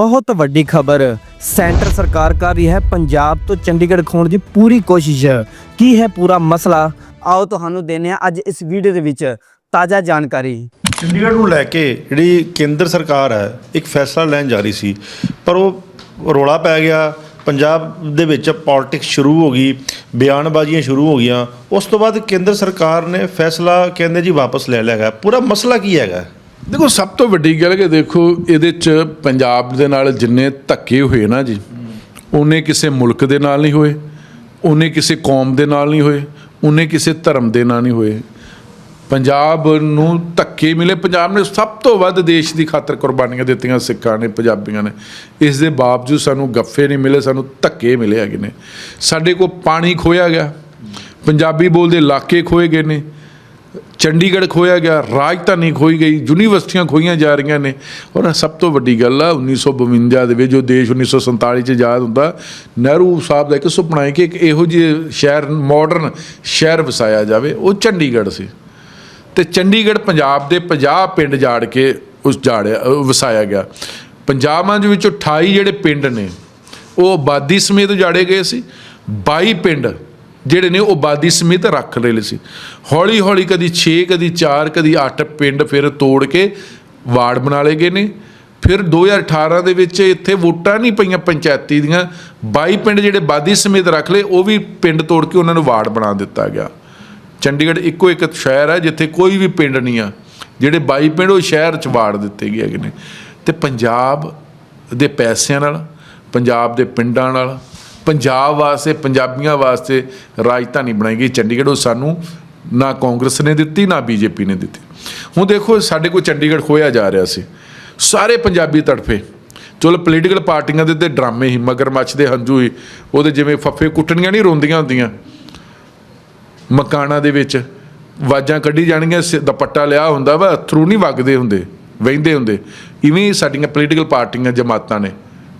ਬਹੁਤ ਵੱਡੀ ਖਬਰ ਸੈਂਟਰ ਸਰਕਾਰ ਕਰ ਰਹੀ ਹੈ, ਪੰਜਾਬ ਤੋਂ ਚੰਡੀਗੜ੍ਹ ਖੋਣ ਦੀ ਪੂਰੀ ਕੋਸ਼ਿਸ਼। ਕੀ ਹੈ ਪੂਰਾ ਮਸਲਾ? ਆਓ ਤੁਹਾਨੂੰ ਦੇਣੇ ਆ ਅੱਜ ਇਸ ਵੀਡੀਓ ਦੇ ਵਿੱਚ ਤਾਜ਼ਾ ਜਾਣਕਾਰੀ। ਚੰਡੀਗੜ੍ਹ ਨੂੰ ਲੈ ਕੇ ਜਿਹੜੀ ਕੇਂਦਰ ਸਰਕਾਰ ਹੈ, ਇੱਕ ਫੈਸਲਾ ਲੈਣ ਜਾ ਰਹੀ ਸੀ, ਪਰ ਉਹ ਰੋਲਾ ਪੈ ਗਿਆ। ਪੰਜਾਬ ਦੇ ਵਿੱਚ ਪੋਲਿਟਿਕਸ ਸ਼ੁਰੂ ਹੋ ਗਈ, ਬਿਆਨਬਾਜ਼ੀਆਂ ਸ਼ੁਰੂ ਹੋ ਗਈਆਂ। ਉਸ ਤੋਂ ਬਾਅਦ ਕੇਂਦਰ ਸਰਕਾਰ ਨੇ ਫੈਸਲਾ ਕਹਿੰਦੇ ਜੀ ਵਾਪਸ ਲੈ ਲਿਆ ਗਿਆ। ਪੂਰਾ ਮਸਲਾ ਕੀ ਹੈਗਾ? ਦੇਖੋ, ਸਭ ਤੋਂ ਵੱਡੀ ਗੱਲ ਕਿ ਦੇਖੋ, ਇਹਦੇ ਚ ਪੰਜਾਬ ਦੇ ਨਾਲ ਜਿੰਨੇ ਧੱਕੇ ਹੋਏ ਨਾ ਜੀ, ਉਹਨੇ ਕਿਸੇ ਮੁਲਕ ਦੇ ਨਾਲ ਨਹੀਂ ਹੋਏ, ਉਹਨੇ ਕਿਸੇ ਕੌਮ ਦੇ ਨਾਲ ਨਹੀਂ ਹੋਏ, ਉਹਨੇ ਕਿਸੇ ਧਰਮ ਦੇ ਨਾਲ ਨਹੀਂ ਹੋਏ। ਪੰਜਾਬ ਨੂੰ ਧੱਕੇ ਮਿਲੇ। ਪੰਜਾਬ ਨੇ ਸਭ ਤੋਂ ਵੱਧ ਦੇਸ਼ ਦੀ ਖਾਤਰ ਕੁਰਬਾਨੀਆਂ ਦਿੱਤੀਆਂ ਸਿੱਖਾਂ ਨੇ, ਪੰਜਾਬੀਆਂ ਨੇ। ਇਸ ਦੇ ਬਾਵਜੂਦ ਸਾਨੂੰ ਗੱਫੇ ਨਹੀਂ ਮਿਲੇ, ਸਾਨੂੰ ਧੱਕੇ ਮਿਲੇ ਹੈਗੇ ਨੇ। ਸਾਡੇ ਕੋਲ ਪਾਣੀ ਖੋਇਆ ਗਿਆ। ਪੰਜਾਬੀ ਬੋਲਦੇ ਇਲਾਕੇ ਖੋਏ ਗਏ ਨੇ। ਚੰਡੀਗੜ੍ਹ ਖੋਇਆ ਗਿਆ ਰਾਜਧਾਨੀ ਖੋਈ ਗਈ, ਯੂਨੀਵਰਸਿਟੀਆਂ ਖੋਈਆਂ ਜਾ ਰਹੀਆਂ ਨੇ। ਔਰ ਸਭ ਤੋਂ ਵੱਡੀ ਗੱਲ ਆ 1952 ਦੇ ਵਿੱਚ ਜੋ ਦੇਸ਼ 1947 ਚ ਆਜ਼ਾਦ ਹੁੰਦਾ, ਨਹਿਰੂ ਸਾਹਿਬ ਦਾ ਇੱਕ ਸੁਪਨਾ ਹੈ ਕਿ ਇੱਕ ਇਹੋ ਜਿਹੇ ਸ਼ਹਿਰ ਮਾਡਰਨ ਸ਼ਹਿਰ ਵਸਾਇਆ ਜਾਵੇ, ਉਹ ਚੰਡੀਗੜ੍ਹ ਸੀ। ਤੇ ਚੰਡੀਗੜ੍ਹ ਪੰਜਾਬ ਦੇ 50 ਪਿੰਡ ਜਾੜ ਕੇ ਉਸ ਜਾੜਿਆ ਵਸਾਇਆ ਗਿਆ। ਪੰਜਾਬਾਂ ਦੇ ਵਿੱਚ 28 ਜਿਹੜੇ ਪਿੰਡ ਨੇ, ਉਹ ਆਬਾਦੀ ਸਮੇਤ ਜਾੜੇ ਗਏ ਸੀ। 22 ਪਿੰਡ ਜਿਹੜੇ ਨੇ ਉਹ ਬਾਦੀ ਸਮੇਤ ਰੱਖ ਲਏ ਸੀ। ਹੌਲੀ ਹੌਲੀ ਕਦੀ 6 ਕਦੀ 4 ਕਦੀ 8 ਪਿੰਡ ਫਿਰ ਤੋੜ ਕੇ ਵਾਰਡ ਬਣਾ ਲਏ ਗਏ ਨੇ। ਫਿਰ 2018 ਦੇ ਵਿੱਚ ਇੱਥੇ ਵੋਟਾਂ ਨਹੀਂ ਪਈਆਂ ਪੰਚਾਇਤੀ ਦੀਆਂ। 22 ਪਿੰਡ ਜਿਹੜੇ ਬਾਦੀ ਸਮੇਤ ਰੱਖ ਲਏ, ਉਹ ਵੀ ਪਿੰਡ ਤੋੜ ਕੇ ਉਹਨਾਂ ਨੂੰ ਵਾਰਡ ਬਣਾ ਦਿੱਤਾ ਗਿਆ। ਚੰਡੀਗੜ੍ਹ ਇੱਕੋ ਇੱਕ ਸ਼ਹਿਰ ਹੈ, ਜਿੱਥੇ ਕੋਈ ਵੀ ਪਿੰਡ ਨਹੀਂ ਆ। ਜਿਹੜੇ 22 ਪਿੰਡ, ਉਹ ਸ਼ਹਿਰ ਚ ਵਾਰਡ ਦਿੱਤੇ ਗਏ ਹੈਗੇ ਨੇ। ਤੇ ਪੰਜਾਬ ਦੇ ਪੈਸਿਆਂ ਨਾਲ, ਪੰਜਾਬ ਦੇ ਪਿੰਡਾਂ ਨਾਲ ਪੰਜਾਬ ਵਾਸਤੇ, ਪੰਜਾਬੀਆਂ ਵਾਸਤੇ ਰਾਜਧਾਨੀ ਬਣਾਈ ਗਈ ਚੰਡੀਗੜ੍ਹ। ਉਹ ਸਾਨੂੰ ਨਾ ਕਾਂਗਰਸ ਨੇ ਦਿੱਤੀ, ਨਾ ਬੀਜੇਪੀ ਨੇ ਦਿੱਤੀ। ਹੁਣ ਦੇਖੋ, ਸਾਡੇ ਕੋਲ ਚੰਡੀਗੜ੍ਹ ਖੋਇਆ ਜਾ ਰਿਹਾ ਸੀ। ਸਾਰੇ ਪੰਜਾਬੀ ਤੜਫੇ। ਚਲੋ ਪੋਲੀਟੀਕਲ ਪਾਰਟੀਆਂ ਦੇ ਤੇ ਡਰਾਮੇ ਹੀ, ਮਗਰਮੱਛ ਦੇ ਹੰਝੂ ਹੀ, ਉਹਦੇ ਜਿਵੇਂ ਫੱਫੇ ਕੁੱਟਣੀਆਂ ਨਹੀਂ ਰੋਂਦੀਆਂ ਹੁੰਦੀਆਂ। ਮਕਾਨਾਂ ਦੇ ਵਿੱਚ ਵਾਜਾਂ ਕੱਢੀ ਜਾਣਗੀਆਂ, ਸਿ- ਦੁਪੱਟਾ ਲਿਆ ਹੁੰਦਾ ਵਾ, ਅਥਰੂ ਨਹੀਂ ਵਗਦੇ ਹੁੰਦੇ, ਵਹਿੰਦੇ ਹੁੰਦੇ। ਇਵੇਂ ਹੀ ਸਾਡੀਆਂ ਪੋਲੀਟੀਕਲ ਪਾਰਟੀਆਂ, ਜਮਾਤਾਂ ਨੇ।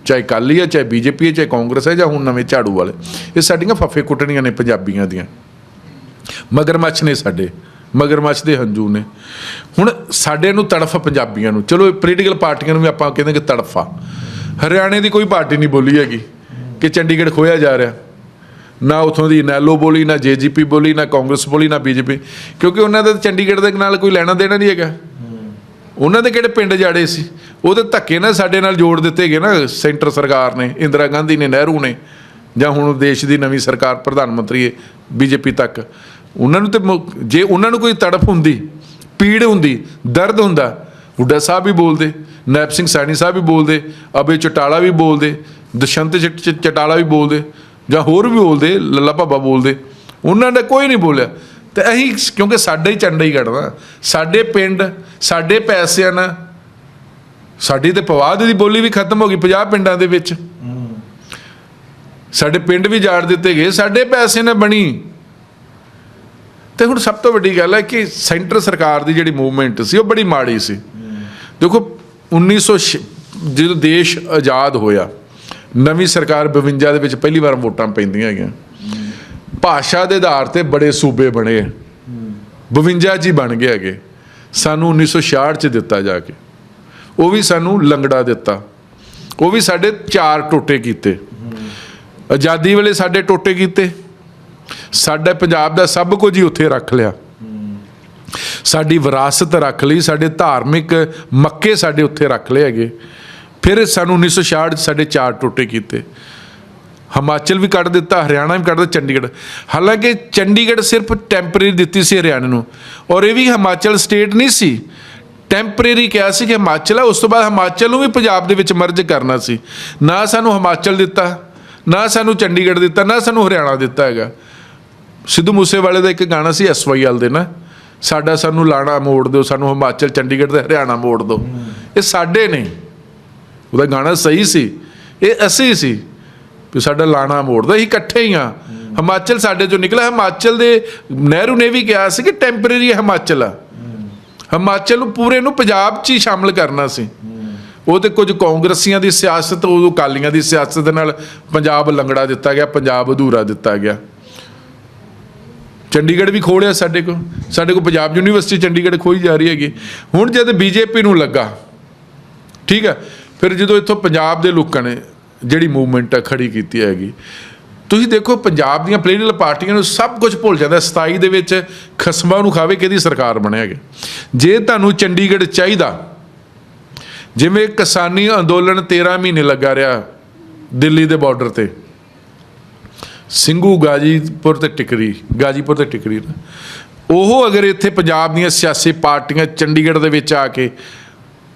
ਚਾਹੇ ਕਾਲੀ ਹੈ, ਚਾਹੇ ਬੀਜੇਪੀ ਹੈ, ਚਾਹੇ ਕਾਂਗਰਸ ਹੈ, ਜਾਂ ਹੁਣ ਨਵੇਂ ਝਾੜੂ ਵਾਲੇ, ਇਹ ਸਾਡੀਆਂ ਫੱਫੇ ਕੁੱਟਣੀਆਂ ਨੇ ਪੰਜਾਬੀਆਂ ਦੀਆਂ। ਮਗਰਮੱਛ ਨੇ ਸਾਡੇ, ਮਗਰਮੱਛ ਦੇ ਹੰਝੂ ਨੇ। ਹੁਣ ਸਾਡੇ ਨੂੰ ਤੜਫ ਪੰਜਾਬੀਆਂ ਨੂੰ। ਚਲੋ ਪੋਲੀਟੀਕਲ ਪਾਰਟੀਆਂ ਨੂੰ ਵੀ ਆਪਾਂ ਕਹਿੰਦੇ ਕਿ ਤੜਫਾ ਹਰਿਆਣੇ ਦੀ ਕੋਈ ਪਾਰਟੀ ਨਹੀਂ ਬੋਲੀ ਹੈਗੀ, ਕਿ ਚੰਡੀਗੜ੍ਹ ਖੋਇਆ ਜਾ ਰਿਹਾ। ਨਾ ਉਥੋਂ ਦੀ ਨੈਲੋ ਬੋਲੀ, ਨਾ ਜੇਜੀਪੀ ਬੋਲੀ, ਨਾ ਕਾਂਗਰਸ ਬੋਲੀ, ਨਾ ਬੀਜੇਪੀ। ਕਿਉਂਕਿ ਉਹਨਾਂ ਦਾ ਤਾਂ ਚੰਡੀਗੜ੍ਹ ਦੇ ਨਾਲ ਕੋਈ ਲੈਣਾ ਦੇਣਾ ਨਹੀਂ ਹੈਗਾ। ਉਹਨਾਂ ਦੇ ਕਿਹੜੇ ਪਿੰਡ ਜਾੜੇ ਸੀ? ਉਹਦੇ ਧੱਕੇ ਨਾਲ ਸਾਡੇ ਨਾਲ ਜੋੜ ਦਿੱਤੇ ਗਏ ਨਾ, ਸੈਂਟਰ ਸਰਕਾਰ ਨੇ, ਇੰਦਰਾ ਗਾਂਧੀ ਨੇ, ਨਹਿਰੂ ਨੇ, ਜਾਂ ਹੁਣ ਦੇਸ਼ ਦੀ ਨਵੀਂ ਸਰਕਾਰ, ਪ੍ਰਧਾਨ ਮੰਤਰੀ ਹੈ ਬੀਜੇਪੀ ਤੱਕ। ਉਹਨਾਂ ਨੂੰ ਤੇ ਮੁ- ਜੇ ਉਹਨਾਂ ਨੂੰ ਕੋਈ ਤੜਫ ਹੁੰਦੀ, ਪੀੜ ਹੁੰਦੀ, ਦਰਦ ਹੁੰਦਾ ਹੁੱਡਾ ਸਾਹਿਬ ਵੀ ਬੋਲਦੇ ਨੈਪ ਸਿੰਘ ਸੈਣੀ ਸਾਹਿਬ ਵੀ ਬੋਲਦੇ, ਅਬੇ ਚਟਾਲਾ ਵੀ ਬੋਲਦੇ, ਦਸ਼ੰਤ ਚਟਾਲਾ ਵੀ ਬੋਲਦੇ, ਜਾਂ ਹੋਰ ਵੀ ਬੋਲਦੇ, ਲੱਲਾ ਭਾਬਾ ਬੋਲਦੇ। ਉਹਨਾਂ ਨੇ ਕੋਈ ਨਹੀਂ ਬੋਲਿਆ। ਤੇ ਅਸੀਂ ਕਿਉਂਕਿ ਸਾਡਾ ਹੀ ਚੰਡੀਗੜ੍ਹ ਹੀ ਸਾਡੇ ਪਿੰਡ, ਸਾਡੇ ਪੈਸਿਆਂ ਨਾਲ ਸਾਡੀ ਤੇ ਪਵਾਦ ਦੀ ਬੋਲੀ ਵੀ ਖਤਮ ਹੋ ਗਈ 50 ਪਿੰਡਾਂ ਦੇ ਵਿੱਚ। ਸਾਡੇ ਪਿੰਡ ਵੀ ਜਾੜ ਦਿੱਤੇ ਗਏ, ਸਾਡੇ ਪੈਸੇ ਨਾਲ ਬਣੀ। ਤੇ ਹੁਣ ਸਭ ਤੋਂ ਵੱਡੀ ਗੱਲ ਹੈ ਕਿ ਸੈਂਟਰ ਸਰਕਾਰ ਦੀ ਜਿਹੜੀ ਮੂਵਮੈਂਟ ਸੀ, ਉਹ ਬੜੀ ਮਾੜੀ ਸੀ। ਦੇਖੋ 1900 ਜਦੋਂ ਦੇਸ਼ ਆਜ਼ਾਦ ਹੋਇਆ, ਨਵੀਂ ਸਰਕਾਰ 52 ਦੇ ਵਿੱਚ ਪਹਿਲੀ ਵਾਰ ਵੋਟਾਂ ਪੈਂਦੀਆਂ ਹੈਗੀਆਂ ਭਾਸ਼ਾ ਦੇ ਆਧਾਰ ਤੇ ਬੜੇ ਸੂਬੇ ਬਣੇ 52 ਜੀ ਬਣ ਗਏ ਹੈਗੇ। ਸਾਨੂੰ 1966 ਚ ਦਿੱਤਾ ਜਾ ਕੇ। ਉਹ ਵੀ ਸਾਨੂੰ ਲੰਗੜਾ ਦਿੱਤਾ। ਉਹ ਵੀ ਸਾਡੇ ਚਾਰ ਟੋਟੇ ਕੀਤੇ। ਆਜ਼ਾਦੀ ਵੇਲੇ ਸਾਡੇ ਟੋਟੇ ਕੀਤੇ। ਸਾਡੇ ਪੰਜਾਬ ਦਾ ਸਭ ਕੁਝ ਹੀ ਉੱਥੇ ਰੱਖ ਲਿਆ। ਸਾਡੀ ਵਿਰਾਸਤ ਰੱਖ ਲਈ। ਸਾਡੇ ਧਾਰਮਿਕ ਮੱਕੇ ਸਾਡੇ ਉੱਥੇ ਰੱਖ ਲਏ ਹੈਗੇ। ਫਿਰ ਸਾਨੂੰ 1966 ਚ ਸਾਡੇ ਚਾਰ ਟੋਟੇ ਕੀਤੇ। ਹਿਮਾਚਲ ਵੀ ਕੱਢ ਦਿੱਤਾ, ਹਰਿਆਣਾ ਵੀ ਕੱਢ ਦਿੱਤਾ, ਚੰਡੀਗੜ੍ਹ। ਹਾਲਾਂਕਿ ਚੰਡੀਗੜ੍ਹ ਸਿਰਫ ਟੈਂਪਰੇਰੀ ਦਿੱਤੀ ਸੀ ਹਰਿਆਣਾ ਨੂੰ। ਔਰ ਇਹ ਵੀ ਹਿਮਾਚਲ ਸਟੇਟ ਨਹੀਂ ਸੀ। ਟੈਂਪਰੇਰੀ ਕਿਹਾ ਸੀ ਕਿ ਹਿਮਾਚਲ ਆ, ਉਸ ਤੋਂ ਬਾਅਦ ਹਿਮਾਚਲ ਨੂੰ ਵੀ ਪੰਜਾਬ ਦੇ ਵਿੱਚ ਮਰਜ ਕਰਨਾ ਸੀ। ਨਾ ਸਾਨੂੰ ਹਿਮਾਚਲ ਦਿੱਤਾ, ਨਾ ਸਾਨੂੰ ਚੰਡੀਗੜ੍ਹ ਦਿੱਤਾ, ਨਾ ਸਾਨੂੰ ਹਰਿਆਣਾ ਦਿੱਤਾ ਹੈਗਾ। ਸਿੱਧੂ ਮੂਸੇਵਾਲੇ ਦਾ ਇੱਕ ਗਾਣਾ ਸੀ ਐਸਵਾਈਐਲ ਦੇ ਨਾ। ਸਾਡਾ ਸਾਨੂੰ ਲਾਣਾ ਮੋੜ ਦਿਓ, ਸਾਨੂੰ ਹਿਮਾਚਲ, ਚੰਡੀਗੜ੍ਹ ਤੇ ਹਰਿਆਣਾ ਮੋੜ ਦਿਓ। ਇਹ ਸਾਡੇ ਨਹੀਂ ਉਹਦਾ ਗਾਣਾ ਸਹੀ ਸੀ। ਇਹ ਅਸੀਂ ਸੀ। ਵੀ ਸਾਡਾ ਲਾਣਾ ਮੋੜਦਾ, ਅਸੀਂ ਇਕੱਠੇ ਹੀ ਆ ਹਿਮਾਚਲ ਸਾਡੇ ਚੋਂ ਨਿਕਲਿਆ, ਹਿਮਾਚਲ ਦੇ ਨਹਿਰੂ ਨੇ ਵੀ ਕਿਹਾ ਸੀ ਕਿ ਟੈਂਪਰੇਰੀ ਹਿਮਾਚਲ। ਆ ਹਿਮਾਚਲ ਨੂੰ ਪੂਰੇ ਨੂੰ ਪੰਜਾਬ 'ਚ ਹੀ ਸ਼ਾਮਲ ਕਰਨਾ ਸੀ। ਉਹ ਤੇ ਕੁਝ ਕਾਂਗਰਸੀਆਂ ਦੀ ਸਿਆਸਤ ਉਦੋਂ ਕਾਲੀਆਂ ਦੀ ਸਿਆਸਤ ਦੇ ਨਾਲ ਪੰਜਾਬ ਲੰਗੜਾ ਦਿੱਤਾ ਗਿਆ, ਪੰਜਾਬ ਅਧੂਰਾ ਦਿੱਤਾ ਗਿਆ। ਚੰਡੀਗੜ੍ਹ ਵੀ ਖੋਲਿਆ ਸਾਡੇ ਕੋਲ। ਸਾਡੇ ਕੋਲ ਪੰਜਾਬ ਯੂਨੀਵਰਸਿਟੀ ਚੰਡੀਗੜ੍ਹ ਖੋਈ ਜਾ ਰਹੀ ਹੈਗੀ। ਹੁਣ ਜਦ ਬੀਜੇਪੀ ਨੂੰ ਲੱਗਾ, ਠੀਕ ਹੈ, ਫਿਰ ਜਦੋਂ ਇੱਥੋਂ ਪੰਜਾਬ ਦੇ ਲੋਕਾਂ ਨੇ ਜਿਹੜੀ ਮੂਵਮੈਂਟ ਆ, ਖੜੀ ਕੀਤੀ ਹੈਗੀ। ਤੁਸੀਂ ਦੇਖੋ, ਪੰਜਾਬ ਦੀਆਂ ਪੋਲੀਟੀਕਲ ਪਾਰਟੀਆਂ ਨੂੰ ਸਭ ਕੁਝ ਭੁੱਲ ਜਾਂਦਾ 27 ਦੇ ਵਿੱਚ ਖਸਮਾਂ ਨੂੰ ਖਾਵੇ ਕਿਹਦੀ ਸਰਕਾਰ ਬਣਿਆ ਬਣਿਆਗੇ ਜੇ ਤੁਹਾਨੂੰ ਚੰਡੀਗੜ੍ਹ ਚਾਹੀਦਾ, ਜਿਵੇਂ ਕਿਸਾਨੀ ਅੰਦੋਲਨ 13 ਮਹੀਨੇ ਲੱਗਾ ਰਿਹਾ ਦਿੱਲੀ ਦੇ ਬਾਰਡਰ ਤੇ। ਸਿੰਘੂ ਗਾਜੀਪੁਰ ਤੇ ਟਿਕਰੀ, ਗਾਜੀਪੁਰ ਤੇ ਟਿਕਰੀ ਉਹ ਅਗਰ ਇੱਥੇ ਪੰਜਾਬ ਦੀਆਂ ਸਿਆਸੀ ਪਾਰਟੀਆਂ ਚੰਡੀਗੜ੍ਹ ਦੇ ਵਿੱਚ ਆ ਕੇ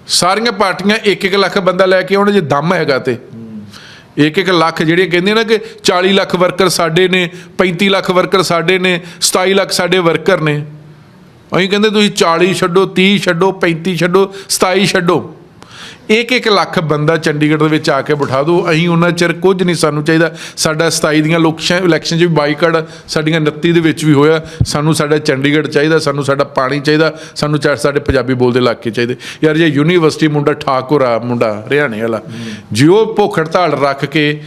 ਸਾਰੀਆਂ ਪਾਰਟੀਆਂ 1-1 ਲੱਖ ਬੰਦਾ ਲੈ ਕੇ ਆਉਣ, ਜੇ ਦਮ ਹੈਗਾ ਤੇ। ਇੱਕ ਇੱਕ ਲੱਖ ਜਿਹੜੇ ਕਹਿੰਦੇ ਨਾ ਕਿ 40 ਲੱਖ ਵਰਕਰ ਸਾਡੇ ਨੇ 35 ਲੱਖ ਵਰਕਰ ਸਾਡੇ ਨੇ 27 ਲੱਖ ਸਾਡੇ ਵਰਕਰ ਨੇ। ਅਸੀਂ ਕਹਿੰਦੇ ਤੁਸੀਂ 40 ਛੱਡੋ 30 ਛੱਡੋ 35 ਛੱਡੋ 27 ਛੱਡੋ। ਇੱਕ ਇੱਕ ਲੱਖ ਬੰਦਾ ਚੰਡੀਗੜ੍ਹ ਦੇ ਵਿੱਚ ਆ ਕੇ ਬਿਠਾ ਦਿਓ ਅਸੀਂ ਉਹਨਾਂ ਚਿਰ ਕੁਝ ਨਹੀਂ ਸਾਨੂੰ ਚਾਹੀਦਾ। ਸਾਡਾ 27 ਦੀਆਂ ਲੋਕਸ਼ਾਂ ਇਲੈਕਸ਼ਨ 'ਚ ਵੀ ਬਾਈਕਾਟ ਸਾਡੀਆਂ 29 ਦੇ ਵਿੱਚ ਵੀ ਹੋਇਆ। ਸਾਨੂੰ ਸਾਡਾ ਚੰਡੀਗੜ੍ਹ ਚਾਹੀਦਾ, ਸਾਨੂੰ ਸਾਡਾ ਪਾਣੀ ਚਾਹੀਦਾ, ਸਾਨੂੰ ਚਾ- ਸਾਡੇ ਪੰਜਾਬੀ ਬੋਲਦੇ ਇਲਾਕੇ ਚਾਹੀਦੇ। ਯਾਰ ਜੇ ਯੂਨੀਵਰਸਿਟੀ ਮੁੰਡਾ ਠਾਕੁਰ ਆ, ਮੁੰਡਾ ਹਰਿਆਣੇ ਵਾਲਾ, ਜੇ ਉਹ ਭੁੱਖ ਹੜਤਾਲ ਰੱਖ ਕੇ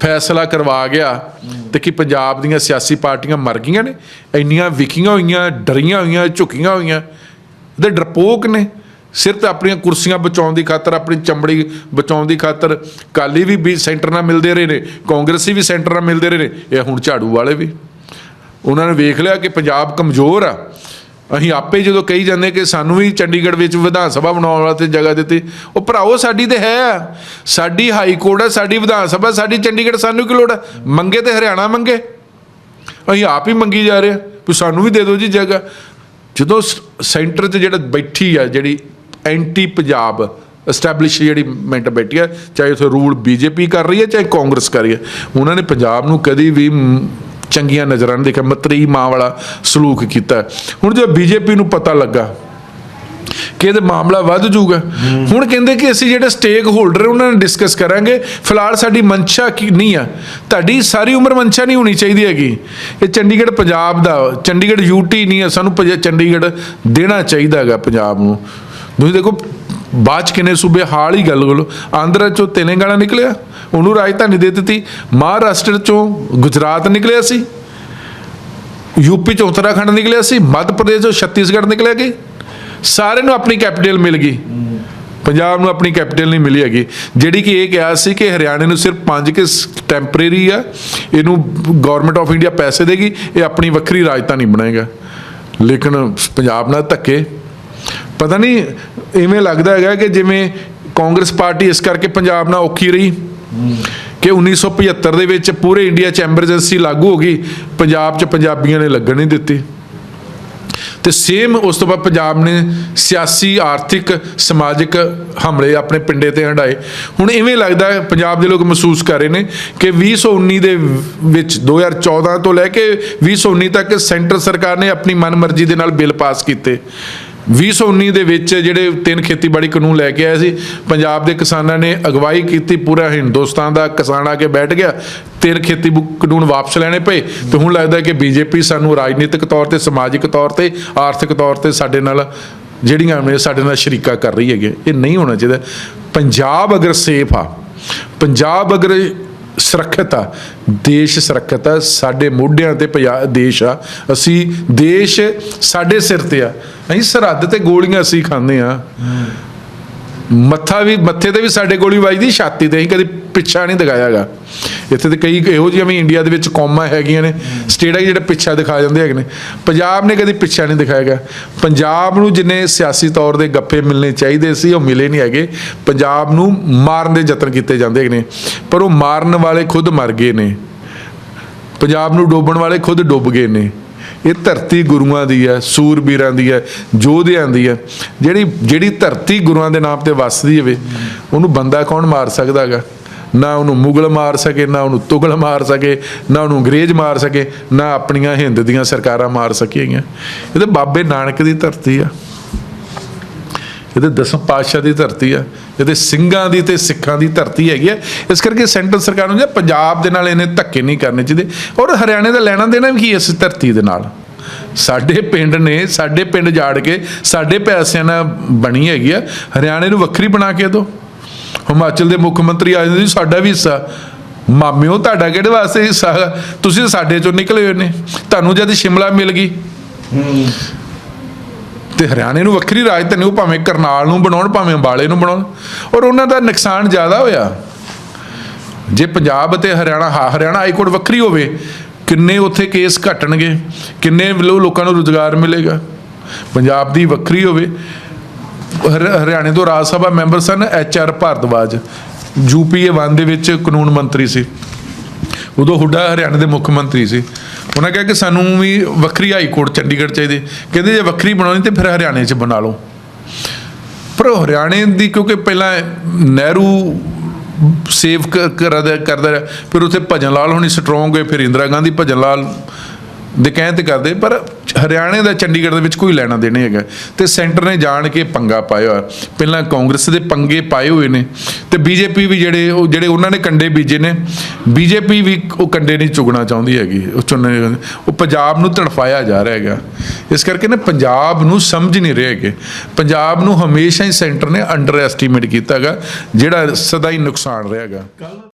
ਫੈਸਲਾ ਕਰਵਾ ਗਿਆ ਤੇ ਕਿ ਪੰਜਾਬ ਦੀਆਂ ਸਿਆਸੀ ਪਾਰਟੀਆਂ ਮਰ ਗਈਆਂ ਨੇ? ਇੰਨੀਆਂ ਵਿਕੀਆਂ ਹੋਈਆਂ, ਡਰੀਆਂ ਹੋਈਆਂ, ਝੁਕੀਆਂ ਹੋਈਆਂ ਤੇ ਡਰਪੋਕ ਨੇ। ਸਿਰਫ ਆਪਣੀਆਂ ਕੁਰਸੀਆਂ ਬਚਾਉਣ ਦੀ ਖਾਤਰ, ਆਪਣੀ ਚਮੜੀ ਬਚਾਉਣ ਦੀ ਖਾਤਰ ਕਾਲੀ ਵੀ ਵੀ ਸੈਂਟਰ ਨਾਲ ਮਿਲਦੇ ਰਹੇ ਨੇ, ਕਾਂਗਰਸੀ ਵੀ ਸੈਂਟਰ ਨਾਲ ਮਿਲਦੇ ਰਹੇ ਨੇ, ਇਹ ਹੁਣ ਝਾੜੂ ਵਾਲੇ ਵੀ। ਉਹਨਾਂ ਨੇ ਵੇਖ ਲਿਆ ਕਿ ਪੰਜਾਬ ਕਮਜ਼ੋਰ ਆ। ਅਸੀਂ ਆਪੇ ਜਦੋਂ ਕਹੀ ਜਾਂਦੇ ਕਿ ਸਾਨੂੰ ਵੀ ਚੰਡੀਗੜ੍ਹ ਵਿੱਚ ਵਿਧਾਨ ਸਭਾ ਬਣਾਉਣ ਵਾਸਤੇ ਜਗ੍ਹਾ ਦਿੱਤੀ, ਉਹ ਭਰਾਓ ਸਾਡੀ ਤੇ ਹੈ ਆ। ਸਾਡੀ ਹਾਈ ਕੋਰਟ ਹੈ ਸਾਡੀ ਵਿਧਾਨ ਸਭਾ, ਸਾਡੀ ਚੰਡੀਗੜ੍ਹ ਸਾਨੂੰ ਕੀ ਲੋੜ ਹੈ ਮੰਗੇ ਤੇ ਹਰਿਆਣਾ ਮੰਗੇ। ਅਸੀਂ ਆਪ ਹੀ ਮੰਗੀ ਜਾ ਰਹੇ ਹਾਂ ਵੀ ਸਾਨੂੰ ਵੀ ਦੇ ਦਿਓ ਜੀ ਜਗ੍ਹਾ। ਜਦੋਂ ਸ- ਸੈਂਟਰ 'ਚ ਜਿਹੜਾ ਬੈਠੀ ਆ, ਜਿਹੜੀ ਐਂਟੀ ਪੰਜਾਬ ਐਸਟੈਬਲਿਸ਼ ਜਿਹੜੀ ਮੈਂਟ ਬੈਠੀ ਆ ਚਾਹੇ ਉਥੇ ਰੂਲ ਬੀਜੇਪੀ ਕਰ ਰਹੀ ਹੈ, ਚਾਹੇ ਕਾਂਗਰਸ ਕਰ ਰਹੀ ਹੈ, ਉਹਨਾਂ ਨੇ ਪੰਜਾਬ ਨੂੰ ਕਦੀ ਵੀ ਚੰਗੀਆਂ ਨਜ਼ਰਾਂ ਨਹੀਂ ਦੇਖਿਆ, ਮਤਰੀ ਮਾਂ ਵਾਲਾ ਸਲੂਕ ਕੀਤਾ ਹੁਣ ਜੇ ਬੀਜੇਪੀ ਨੂੰ ਪਤਾ ਲੱਗਾ ਕਿ ਇਹਦੇ ਮਾਮਲਾ ਵੱਧ ਜਾਊਗਾ, ਹੁਣ ਕਹਿੰਦੇ ਕਿ ਅਸੀਂ ਜਿਹੜੇ ਸਟੇਕ ਹੋਲਡਰ ਉਹਨਾਂ ਨਾਲ ਡਿਸਕਸ ਕਰਾਂਗੇ, ਫਿਲਹਾਲ ਸਾਡੀ ਮਨਸ਼ਾ ਕੀ ਨਹੀਂ ਆ। ਤੁਹਾਡੀ ਸਾਰੀ ਉਮਰ ਮਨਸ਼ਾ ਨਹੀਂ ਹੋਣੀ ਚਾਹੀਦੀ ਹੈਗੀ। ਇਹ ਚੰਡੀਗੜ੍ਹ ਪੰਜਾਬ ਦਾ, ਚੰਡੀਗੜ੍ਹ ਯੂਟੀ ਨਹੀਂ ਹੈ ਸਾਨੂੰ ਪੰਜ- ਚੰਡੀਗੜ੍ਹ ਦੇਣਾ ਚਾਹੀਦਾ ਹੈਗਾ ਪੰਜਾਬ ਨੂੰ। ਤੁਸੀਂ ਦੇਖੋ, ਬਾਅਦ 'ਚ ਕਿੰਨੇ ਸੂਬੇ ਹਾਲ ਹੀ ਗੱਲ ਕਰੋ। ਆਂਧਰਾ ਚੋਂ ਤੇਲੰਗਾਨਾ ਨਿਕਲਿਆ, ਉਹਨੂੰ ਰਾਜਧਾਨੀ ਦੇ ਦਿੱਤੀ। ਮਹਾਰਾਸ਼ਟਰ ਚੋਂ ਗੁਜਰਾਤ ਨਿਕਲਿਆ ਸੀ। ਯੂਪੀ ਚੋਂ ਉੱਤਰਾਖੰਡ ਨਿਕਲਿਆ ਸੀ। ਮੱਧ ਪ੍ਰਦੇਸ਼ ਚੋਂ ਛੱਤੀਸਗੜ੍ਹ ਨਿਕਲਿਆ ਗਈ ਸਾਰੇ ਨੂੰ ਆਪਣੀ ਕੈਪੀਟਲ ਮਿਲ ਗਈ। ਪੰਜਾਬ ਨੂੰ ਆਪਣੀ ਕੈਪੀਟਲ ਨਹੀਂ ਮਿਲੀ ਹੈਗੀ। ਜਿਹੜੀ ਕਿ ਇਹ ਕਿਹਾ ਸੀ ਕਿ ਹਰਿਆਣੇ ਨੂੰ ਸਿਰਫ ਪੰਜ ਕਿ ਟੈਂਪਰੇਰੀ ਆ। ਇਹਨੂੰ ਗਵਰਨਮੈਂਟ ਆਫ ਇੰਡੀਆ ਪੈਸੇ ਦੇਗੀ। ਇਹ ਆਪਣੀ ਵੱਖਰੀ ਰਾਜਧਾਨੀ ਬਣਾਏਗਾ ਲੇਕਿਨ ਪੰਜਾਬ ਨਾਲ ਧੱਕੇ। ਪਤਾ ਨਹੀਂ, ਇਵੇਂ ਲੱਗਦਾ ਹੈਗਾ ਕਿ ਜਿਵੇਂ ਕਾਂਗਰਸ ਪਾਰਟੀ ਇਸ ਕਰਕੇ ਪੰਜਾਬ ਨਾਲ ਔਖੀ ਰਹੀ ਕਿ 1975 ਦੇ ਵਿੱਚ ਪੂਰੇ ਇੰਡੀਆ 'ਚ ਐਮਰਜੈਂਸੀ ਲਾਗੂ ਹੋ ਗਈ, ਪੰਜਾਬ 'ਚ ਪੰਜਾਬੀਆਂ ਨੇ ਲੱਗਣ ਨਹੀਂ ਦਿੱਤੀ। ਤੇ ਸੇਮ ਉਸ ਤੋਂ ਬਾਅਦ ਪੰਜਾਬ ਨੇ ਸਿਆਸੀ, ਆਰਥਿਕ, ਸਮਾਜਿਕ ਹਮਲੇ ਆਪਣੇ ਪਿੰਡੇ ਤੇ ਹੰਡਾਏ। ਹੁਣ ਇਵੇਂ ਲੱਗਦਾ ਹੈ, ਪੰਜਾਬ ਦੇ ਲੋਕ ਮਹਿਸੂਸ ਕਰ ਰਹੇ ਨੇ ਕਿ 2019 ਦੇ ਵਿੱਚ 2014 ਤੋਂ ਲੈ ਕੇ 2019 ਤੱਕ ਸੈਂਟਰ ਸਰਕਾਰ ਨੇ ਆਪਣੀ ਮਨਮਰਜ਼ੀ ਦੇ ਨਾਲ ਬਿੱਲ ਪਾਸ ਕੀਤੇ। 2019 ਦੇ ਵਿੱਚ ਜਿਹੜੇ ਤਿੰਨ ਖੇਤੀਬਾੜੀ ਕਾਨੂੰਨ ਲੈ ਕੇ ਆਏ ਸੀ, ਪੰਜਾਬ ਦੇ ਕਿਸਾਨਾਂ ਨੇ ਅਗਵਾਈ ਕੀਤੀ ਪੂਰਾ ਹਿੰਦੁਸਤਾਨ ਦਾ, ਕਿਸਾਨ ਆ ਕੇ ਬੈਠ ਗਿਆ, ਤਿੰਨ ਖੇਤੀ ਕਾਨੂੰਨ ਵਾਪਸ ਲੈਣੇ ਪਏ, ਤੇ ਹੁਣ ਲੱਗਦਾ ਕਿ ਬੀਜੇਪੀ ਸਾਨੂੰ ਰਾਜਨੀਤਿਕ ਤੌਰ ਤੇ, ਸਮਾਜਿਕ ਤੌਰ ਤੇ, ਆਰਥਿਕ ਤੌਰ ਤੇ ਸਾਡੇ ਨਾਲ ਜਿਹੜੀਆਂ ਨੇ, ਸਾਡੇ ਨਾਲ ਸ਼ਰੀਕਾ ਕਰ ਰਹੀ ਹੈਗੇ ਇਹ ਨਹੀਂ ਹੋਣਾ ਚਾਹੀਦਾ। ਪੰਜਾਬ ਅਗਰ ਸੇਫ ਆ, ਪੰਜਾਬ ਅਗਰ ਸੁਰੱਖਿਅਤ ਆ। ਦੇਸ਼ ਸੁਰੱਖਿਅਤ ਆ। ਸਾਡੇ ਮੋਢਿਆਂ ਤੇ ਪੰਜਾ- ਦੇਸ਼ ਆ। ਅਸੀਂ ਦੇਸ਼ ਸਾਡੇ ਸਿਰ ਤੇ ਆ। ਅਸੀਂ ਸਰਹੱਦ ਤੇ ਗੋਲੀਆਂ ਅਸੀਂ ਖਾਂਦੇ ਆ। ਮੱਥਾ ਵੀ ਮੱਥੇ ਤੇ ਵੀ ਸਾਡੇ ਗੋਲੀ ਵੱਜਦੀ, ਛਾਤੀ ਤੇ। ਅਸੀਂ ਕਦੇ ਪਿੱਛਾ ਨਹੀਂ ਦਿਖਾਇਆਗਾ। ਇੱਥੇ ਤੇ ਕਈ ਇਹੋ ਜਿਹੀਆਂ ਵੀ ਇੰਡੀਆ ਦੇ ਵਿੱਚ ਕੌਮਾਂ ਹੈਗੀਆਂ ਨੇ, ਸਟੇਟਾਂ ਹੈ ਜਿਹੜੇ ਪਿੱਛਾ ਦਿਖਾ ਜਾਂਦੇ ਹੈਗੇ ਨੇ। ਪੰਜਾਬ ਨੇ ਕਦੇ ਪਿੱਛਾ ਨਹੀਂ ਦਿਖਾਏਗਾ ਪੰਜਾਬ ਨੂੰ ਜਿੰਨੇ ਸਿਆਸੀ ਤੌਰ ਦੇ ਗੱਫੇ ਮਿਲਣੇ ਚਾਹੀਦੇ ਸੀ, ਉਹ ਮਿਲੇ ਨਹੀਂ ਹੈਗੇ। ਪੰਜਾਬ ਨੂੰ ਮਾਰਨ ਦੇ ਯਤਨ ਕੀਤੇ ਜਾਂਦੇ ਹੈਗੇ ਨੇ, ਪਰ ਉਹ ਮਾਰਨ ਵਾਲੇ ਖੁਦ ਮਰ ਗਏ ਨੇ। ਪੰਜਾਬ ਨੂੰ ਡੋਬਣ ਵਾਲੇ ਖੁਦ ਡੁੱਬ ਗਏ ਨੇ। ਇਹ ਧਰਤੀ ਗੁਰੂਆਂ ਦੀ ਹੈ, ਸੂਰਬੀਰਾਂ ਦੀ ਹੈ, ਯੋਧਿਆਂ ਦੀ ਹੈ। ਜਿਹੜੀ ਜਿਹੜੀ ਧਰਤੀ ਗੁਰੂਆਂ ਦੇ ਨਾਮ ਤੇ ਵੱਸਦੀ ਹੋਵੇ, ਉਹਨੂੰ ਬੰਦਾ ਕੌਣ ਮਾਰ ਸਕਦਾ ਹੈਗਾ? ਨਾ ਉਹਨੂੰ ਮੁਗਲ ਮਾਰ ਸਕੇ, ਨਾ ਉਹਨੂੰ ਤੁਗਲ ਮਾਰ ਸਕੇ, ਨਾ ਉਹਨੂੰ ਅੰਗਰੇਜ਼ ਮਾਰ ਸਕੇ, ਨਾ ਆਪਣੀਆਂ ਹਿੰਦ ਦੀਆਂ ਸਰਕਾਰਾਂ ਮਾਰ ਸਕੀਆਂ। ਇਹ ਤਾਂ ਬਾਬੇ ਨਾਨਕ ਦੀ ਧਰਤੀ ਆ। ਇਹਦੇ ਦਸਮ ਪਾਤਸ਼ਾਹ ਦੀ ਧਰਤੀ ਆ। ਇਹਦੇ ਸਿੰਘਾਂ ਦੀ ਤੇ ਸਿੱਖਾਂ ਦੀ ਧਰਤੀ ਹੈਗੀ ਆ। ਇਸ ਕਰਕੇ ਸੈਂਟਰ ਸਰਕਾਰ ਨੂੰ ਜੇ ਪੰਜਾਬ ਦੇ ਨਾਲ ਇਹਨੇ ਧੱਕੇ ਨਹੀਂ ਕਰਨੇ ਚਾਹੀਦੇ। ਔਰ ਹਰਿਆਣੇ ਦਾ ਲੈਣਾ ਦੇਣਾ ਵੀ ਕੀ ਇਸ ਧਰਤੀ ਦੇ ਨਾਲ? ਸਾਡੇ ਪਿੰਡ ਨੇ, ਸਾਡੇ ਪਿੰਡ ਜਾੜ ਕੇ ਸਾਡੇ ਪੈਸਿਆਂ ਨਾਲ ਬਣੀ ਹੈਗੀ ਆ। ਹਰਿਆਣੇ ਨੂੰ ਵੱਖਰੀ ਬਣਾ ਕੇ ਦਿਓ। ਹਿਮਾਚਲ ਦੇ ਮੁੱਖ ਮੰਤਰੀ ਆ ਜਾਂਦੇ ਜੀ ਸਾਡਾ ਵੀ ਹਿੱਸਾ। ਮਾਮਿਓ ਤੁਹਾਡਾ ਕਿਹੜੇ ਵਾਸਤੇ ਹਿੱਸਾ? ਤੁਸੀਂ ਸਾਡੇ ਚੋਂ ਨਿਕਲੇ ਹੋਏ ਨੇ। ਤੁਹਾਨੂੰ ਜਦ ਸ਼ਿਮਲਾ ਮਿਲ ਗਈ। ਤੇ ਹਰਿਆਣੇ ਨੂੰ ਵੱਖਰੀ ਰਾਜਧਾਨੀ ਉਹ ਭਾਵੇਂ ਕਰਨਾਲ ਨੂੰ ਬਣਾਉਣ ਭਾਵੇਂ ਅੰਬਾਲੇ ਨੂੰ ਬਣਾਉਣ। ਔਰ ਉਹਨਾਂ ਦਾ ਨੁਕਸਾਨ ਜ਼ਿਆਦਾ ਹੋਇਆ। ਜੇ ਪੰਜਾਬ ਅਤੇ ਹਰਿਆਣਾ ਹਾ- ਹਰਿਆਣਾ ਹਾਈ ਕੋਰਟ ਵੱਖਰੀ ਹੋਵੇ ਕਿੰਨੇ ਉੱਥੇ ਕੇਸ ਘਟਣਗੇ? ਕਿੰਨੇ ਲੋਕਾਂ ਨੂੰ ਰੁਜ਼ਗਾਰ ਮਿਲੇਗਾ? ਪੰਜਾਬ ਦੀ ਵੱਖਰੀ ਹੋਵੇ। ਹਰਿਆਣੇ ਤੋਂ ਰਾਜ ਸਭਾ ਮੈਂਬਰ ਸਨ ਐਚ ਆਰ ਭਾਰਦਵਾਜ। ਯੂਪੀਏ 1 ਦੇ ਵਿੱਚ ਕਾਨੂੰਨ ਮੰਤਰੀ ਸੀ। ਉਦੋਂ ਹੁੱਡਾ ਹਰਿਆਣਾ ਦੇ ਮੁੱਖ ਮੰਤਰੀ ਸੀ। ਉਹਨਾਂ ਕਿਹਾ ਕਿ ਸਾਨੂੰ ਵੀ ਵੱਖਰੀ ਹਾਈ ਕੋਰਟ ਚੰਡੀਗੜ੍ਹ ਚਾਹੀਦੀ। ਕਹਿੰਦੇ ਜੇ ਵੱਖਰੀ ਬਣਾਉਣੀ ਤੇ ਫਿਰ ਹਰਿਆਣੇ 'ਚ ਬਣਾ ਲਓ। ਪਰ ਉਹ ਹਰਿਆਣੇ ਦੀ ਕਿਉਂਕਿ ਪਹਿਲਾਂ ਨਹਿਰੂ ਸੇਵ ਕ- ਕਰਦਾ ਕਰਦਾ ਰਿਹਾ। ਫਿਰ ਉੱਥੇ ਭਜਨ ਲਾਲ ਹੋਣੀ ਸਟਰੋਂਗ ਹੋਏ, ਫਿਰ ਇੰਦਰਾ ਗਾਂਧੀ ਭਜਨ ਲਾਲ ਦੇ ਕਹਿਣ ਤੇ ਕਰਦੇ। ਪਰ ਹਰਿਆਣੇ ਦਾ ਚੰਡੀਗੜ੍ਹ ਦੇ ਵਿੱਚ ਕੋਈ ਲੈਣਾ ਦੇਣਾ ਹੈਗਾ। ਤੇ ਸੈਂਟਰ ਨੇ ਜਾਣ ਕੇ ਪੰਗਾ ਪਾਇਆ ਹੋਇਆ। ਪਹਿਲਾਂ ਕਾਂਗਰਸ ਦੇ ਪੰਗੇ ਪਾਏ ਹੋਏ ਨੇ ਤੇ ਬੀਜੇਪੀ ਵੀ ਜਿਹੜੇ ਉਹ ਜਿਹੜੇ ਉਹਨਾਂ ਨੇ ਕੰਡੇ ਬੀਜੇ ਨੇ, ਬੀਜੇਪੀ ਵੀ ਉਹ ਕੰਡੇ ਨਹੀਂ ਚੁਗਣਾ ਚਾਹੁੰਦੀ ਹੈਗੀ। ਉਹ ਚੁਣਨੇ ਉਹ ਪੰਜਾਬ ਨੂੰ ਤੜਫਾਇਆ ਜਾ ਰਿਹਾ ਹੈਗਾ। ਇਸ ਕਰਕੇ ਨਾ ਪੰਜਾਬ ਨੂੰ ਸਮਝ ਨਹੀਂ ਰਹੇ ਹੈਗੇ। ਪੰਜਾਬ ਨੂੰ ਹਮੇਸ਼ਾ ਹੀ ਸੈਂਟਰ ਨੇ ਅੰਡਰ ਐਸਟੀਮੇਟ ਕੀਤਾ ਹੈਗਾ, ਜਿਹੜਾ ਸਦਾ ਹੀ ਨੁਕਸਾਨ ਰਿਹਾ ਹੈਗਾ।